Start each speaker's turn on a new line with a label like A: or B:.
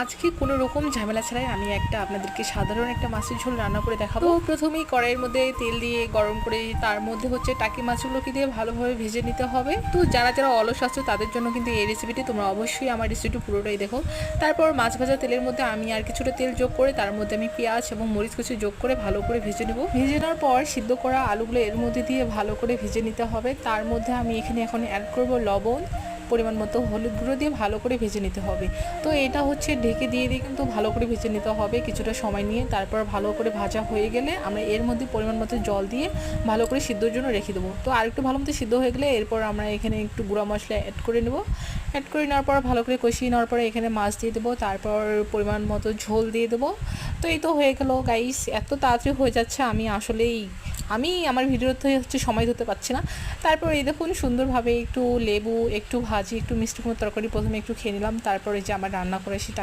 A: আজকে কোনো রকম ঝামেলা ছাড়াই আমি একটা আপনাদেরকে সাধারণ একটা মাছের ঝোল রান্না করে দেখাবো। প্রথমেই কড়াইয়ের মধ্যে তেল দিয়ে গরম করে তার মধ্যে হচ্ছে টাকি মাছগুলোকে দিয়ে ভালোভাবে ভেজে নিতে হবে। তো যারা যারা অলস আছো তাদের জন্য কিন্তু এই রেসিপিটি তোমরা অবশ্যই আমার রেসিপিটি পুরোটাই দেখো। তারপর মাছ ভাজা তেলের মধ্যে আমি আর কিছুটা তেল যোগ করে তার মধ্যে আমি পেঁয়াজ এবং মরিচ কুচি যোগ করে ভালো করে ভেজে নেব। ভেজে নেওয়ার পর সিদ্ধ করা আলুগুলো এর মধ্যে দিয়ে ভালো করে ভেজে নিতে হবে। তার মধ্যে আমি এখানে এখন অ্যাড করব লবণ। পরিমাণ মতো হলুদ গুঁড়ো দিয়ে ভালো করে ভেজে নিতে হবে। তো এটা হচ্ছে ঢেকে দিয়ে দিয়ে কিন্তু ভালো করে ভেজে নিতে হবে কিছুটা সময় নিয়ে। তারপর ভালো করে ভাজা হয়ে গেলে আমরা এর মধ্যে পরিমাণ মতো জল দিয়ে ভালো করে সিদ্ধর জন্য রেখে দেবো। তো আরেকটু ভালো মতো সিদ্ধ হয়ে গেলে এরপর আমরা এখানে একটু গুঁড়া মশলা অ্যাড করে নেব। অ্যাড করে নেওয়ার পর ভালো করে কষিয়ে নেওয়ার পরে এখানে মাছ দিয়ে দেবো। তারপর পরিমাণ মতো ঝোল দিয়ে দেবো। তো এই তো হয়ে গেলো। গাইস এত তাড়াতাড়ি হয়ে যাচ্ছে। আমি আসলেই আমি আমার ভিডিওতে হচ্ছে সময় ধরতে পারছি না। তারপর এই দেখুন, সুন্দরভাবে একটু লেবু, একটু ভাজি, একটু মিষ্টি কুমড়োর তরকারি প্রথমে একটু খেয়ে নিলাম। তারপরে যে আমার রান্না করে সেটা